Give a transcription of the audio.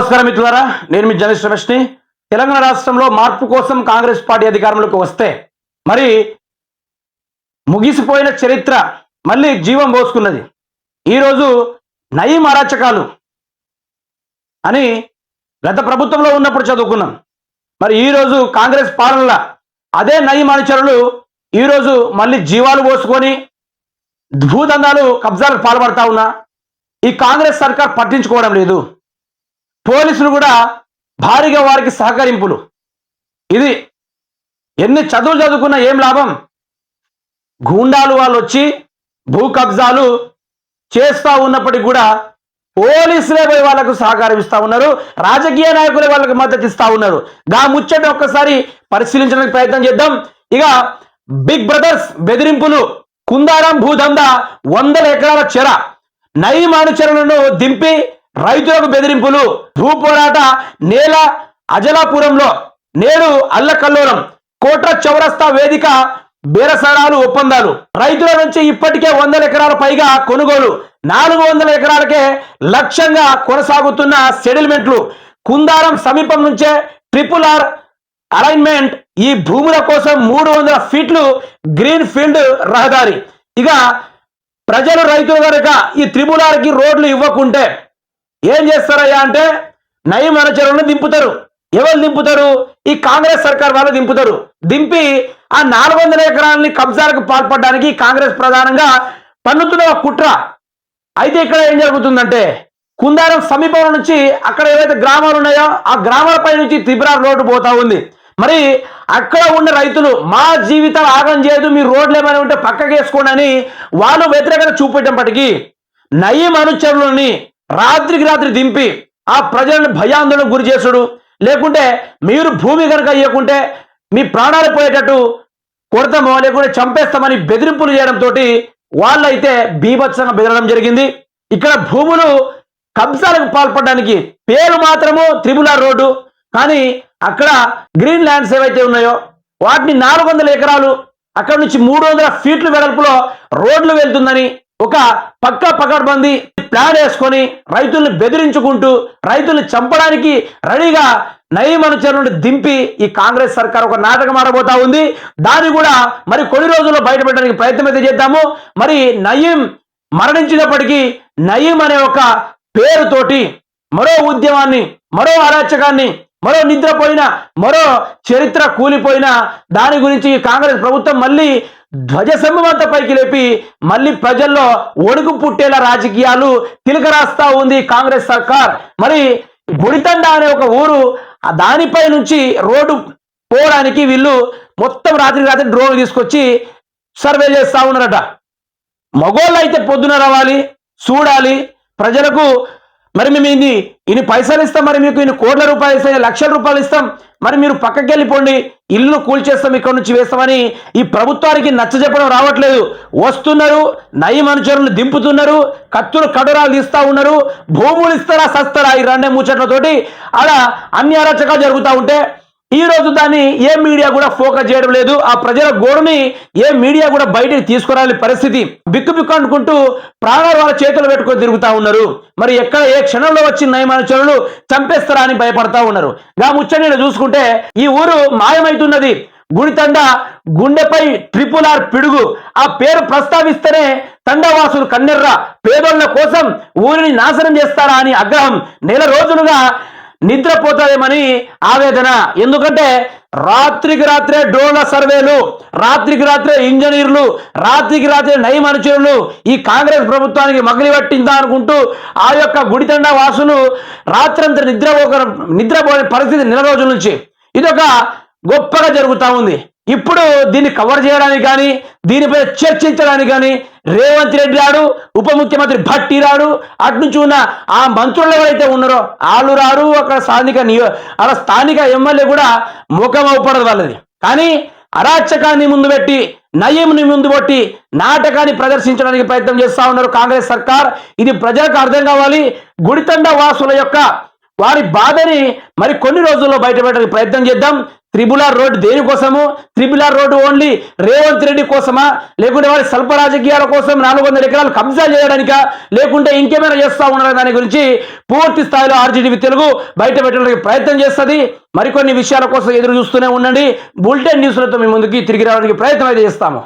నమస్కారం మిత్రులారా. నేను మీ జర్నలిస్ట్ రమేష్ని. తెలంగాణ రాష్ట్రంలో మార్పు కోసం కాంగ్రెస్ పార్టీ అధికారంలోకి వస్తే మరి ముగిసిపోయిన చరిత్ర మళ్ళీ జీవం పోసుకున్నది. ఈరోజు నయీం అరాచకాలు అని గత ప్రభుత్వంలో ఉన్నప్పుడు చదువుకున్నాం. మరి ఈరోజు కాంగ్రెస్ పాలనల అదే నయీం అనుచరులు ఈరోజు మళ్ళీ జీవాలు పోసుకొని భూదందాలు కబ్జాలకు పాల్పడతా ఉన్నా. ఈ కాంగ్రెస్ సర్కార్ పట్టించుకోవడం లేదు. పోలీసులు కూడా భారీగా వారికి సహకరింపులు. ఇది ఎన్ని చదువులు చదువుకున్నా ఏం లాభం? గూండాలు వాళ్ళు వచ్చి భూ కబ్జాలు చేస్తూ ఉన్నప్పటికీ కూడా పోలీసులే పోయి వాళ్ళకు సహకారం ఇస్తూ ఉన్నారు. రాజకీయ నాయకులే వాళ్ళకి మద్దతు ఇస్తూ ఉన్నారు. గా ముచ్చట ఒక్కసారి పరిశీలించడానికి ప్రయత్నం చేద్దాం. ఇక బిగ్ బ్రదర్స్ బెదిరింపులు. కుందారం భూదంద వందల ఎకరాల చెర. నయీం దింపి రైతులకు బెదిరింపులు భూ పోరాట నేల అజలాపురంలో నేడు అల్లకల్లోలం కోట చౌరస్తా వేదిక బేరసారాలు ఒప్పందాలు. రైతుల నుంచి ఇప్పటికే వందల ఎకరాల పైగా కొనుగోలు నాలుగు వందల ఎకరాలకే లక్ష్యంగా కొనసాగుతున్న సెటిల్మెంట్లు. కుందారం సమీపం నుంచే ట్రిపుల్ ఆర్ అలైన్మెంట్ ఈ భూముల కోసం మూడు వందల ఫీట్లు గ్రీన్ ఫీల్డ్ రహదారి. ఇక ప్రజలు రైతులు కనుక ఈ త్రిపుల్ ఆర్కి రోడ్లు ఇవ్వకుంటే ఏం చేస్తారయ్యా అంటే నయం అనుచరులను దింపుతారు. ఎవరు దింపుతారు? ఈ కాంగ్రెస్ సర్కార్ వాళ్ళు దింపుతారు. దింపి ఆ నాలుగు వందల ఎకరాలని కబ్జాలకు పాల్పడడానికి కాంగ్రెస్ ప్రధానంగా పన్నుతున్న ఒక కుట్ర. అయితే ఇక్కడ ఏం జరుగుతుందంటే కుందారం సమీపం నుంచి అక్కడ ఏవైతే గ్రామాలు ఉన్నాయో ఆ గ్రామాలపై నుంచి త్రిపుర రోడ్డు పోతా ఉంది. మరి అక్కడ ఉన్న రైతులు మా జీవితాలు ఆగం చేయదు మీ రోడ్లు ఏమైనా ఉంటే పక్కకేసుకోండి అని వాళ్ళు వ్యతిరేకత చూపెట్టేపటికి నయీం అనుచరులని రాత్రికి రాత్రి దింపి ఆ ప్రజలను భయాందోళనకు గురి చేసుడు. లేకుంటే మీరు భూమి కనుక ఇవ్వకుంటే మీ ప్రాణాలు పోయేటట్టు కొడతామో లేకుంటే చంపేస్తామని బెదిరింపులు చేయడంతో వాళ్ళైతే బీభత్సంగా బెదరడం జరిగింది. ఇక్కడ భూములు కబ్జాలకు పాల్పడడానికి పేరు మాత్రము త్రిబులార్ రోడ్డు. కానీ అక్కడ గ్రీన్ ల్యాండ్స్ ఏవైతే ఉన్నాయో వాటిని నాలుగు వందల ఎకరాలు అక్కడ నుంచి మూడు వందల ఫీట్ల వెడల్పులో రోడ్లు వెళ్తుందని ఒక పక్క పకడ్బందీ ప్లాన్ వేసుకొని రైతుల్ని బెదిరించుకుంటూ రైతుల్ని చంపడానికి రెడీగా నయీం అనుచరులను దింపి ఈ కాంగ్రెస్ సర్కార్ ఒక నాటకం ఆడబోతా ఉంది. దాన్ని కూడా మరి కొన్ని రోజుల్లో బయటపెట్టడానికి ప్రయత్నం అయితే చేద్దాము. మరి నయీం మరణించినప్పటికీ నయీం అనే ఒక పేరుతోటి మరో ఉద్యమాన్ని మరో అరాచకాన్ని మరో నిద్రపోయిన మరో చరిత్ర కూలిపోయిన దాని గురించి కాంగ్రెస్ ప్రభుత్వం మళ్ళీ ధ్వజసంబంత పైకి లేపి మళ్ళీ ప్రజల్లో ఒడుగు పుట్టేలా రాజకీయాలు తిలకరాస్తా ఉంది కాంగ్రెస్ సర్కార్. మరి గుడితండ అనే ఒక ఊరు దానిపై నుంచి రోడ్డు పోవడానికి వీళ్ళు మొత్తం రాత్రి రాత్రి డ్రోన్ తీసుకొచ్చి సర్వే చేస్తా ఉన్నారట. మగోళ్ళు అయితే పొద్దున రావాలి చూడాలి ప్రజలకు మరి మేము ఇన్ని ఇన్ని పైసలు ఇస్తాం మరి మీకు ఇన్ని కోట్ల రూపాయలు ఇస్తాం లక్షల రూపాయలు ఇస్తాం మరి మీరు పక్కకి వెళ్ళిపోండి ఇల్లు కూల్చేస్తాం ఇక్కడ నుంచి వేస్తామని ఈ ప్రభుత్వానికి నచ్చ చెప్పడం రావట్లేదు. వస్తున్నారు నయం అనుచరులు దింపుతున్నారు కత్తులు కడురాలు ఇస్తూ ఉన్నారు భూములు ఇస్తారా సస్తారా ఈ రెండే ముచ్చట్లతోటి అలా అన్ని అరచకాలు జరుగుతూ ఉంటే ఈ రోజు దాన్ని ఏ మీడియా కూడా ఫోకస్ చేయడం లేదు. ఆ ప్రజల గోడుని ఏ మీడియా కూడా బయటికి తీసుకురాని పరిస్థితి. బిక్కు బిక్కు అనుకుంటూ ప్రాణాలు వాళ్ళ చేతులు పెట్టుకొని తిరుగుతా ఉన్నారు. మరి ఎక్కడ ఏ క్షణంలో వచ్చిన నయమానుచరులు చంపేస్తారా అని భయపడతా ఉన్నారు. గా ముచ్చట చూసుకుంటే ఈ ఊరు మాయమైతున్నది. గుడితండ గుండెపై ట్రిపుల్ ఆర్ పిడుగు. ఆ పేరు ప్రస్తావిస్తేనే తండవాసులు కన్నెర్ర. పేదోళ్ళ కోసం ఊరిని నాశనం చేస్తారా అని ఆగ్రహం. నెల రోజులుగా నిద్రపోతుందేమని ఆవేదన. ఎందుకంటే రాత్రికి రాత్రే డ్రోన్ల సర్వేలు రాత్రికి రాత్రే ఇంజనీర్లు రాత్రికి రాత్రే నయమనుచరులు ఈ కాంగ్రెస్ ప్రభుత్వానికి మగిలి పట్టిందా అనుకుంటూ ఆ యొక్క గుడితండ వాసులు రాత్రంతా నిద్రపోక నిద్రపోయే పరిస్థితి నెల రోజుల నుంచి. ఇదొక గొప్పగా జరుగుతూ ఉంది. ఇప్పుడు దీన్ని కవర్ చేయడానికి కానీ దీనిపై చర్చించడానికి కానీ రేవంత్ రెడ్డి రాడు ఉప ముఖ్యమంత్రి భట్టి రాడు అటునుంచి ఉన్న ఆ మంత్రులు ఎవరైతే ఉన్నారో వాళ్ళు రారు అక్కడ స్థానిక నియో అలా స్థానిక ఎమ్మెల్యే కూడా ముఖం అవ్వపడదు వాళ్ళది. కానీ అరాచకాన్ని ముందు పెట్టి నయీంని ముందు పెట్టి నాటకాన్ని ప్రదర్శించడానికి ప్రయత్నం చేస్తా ఉన్నారు కాంగ్రెస్ సర్కార్. ఇది ప్రజలకు అర్థం కావాలి. గుడితండ వాసుల యొక్క వారి బాధని మరి కొన్ని రోజుల్లో బయటపెట్టడానికి ప్రయత్నం చేద్దాం. Triple R road దేనికోసము triple R road only Revanth Reddy కోసమా? లేకుంటే వారి స్వల్ప రాజకీయాల కోసం నాలుగు వందల ఎకరాలు కబ్జా చేయడానికా? లేకుంటే ఇంకేమైనా చేస్తా ఉన్నారా దాని గురించి పూర్తి స్థాయిలో ఆర్జీడీవీ తెలుగు బయట పెట్టడానికి ప్రయత్నం చేస్తుంది. మరికొన్ని విషయాల కోసం ఎదురు చూస్తూనే ఉండండి. బులెటిన్ న్యూస్లతో మీ ముందుకి తిరిగి రావడానికి ప్రయత్నం అయితే చేస్తాము.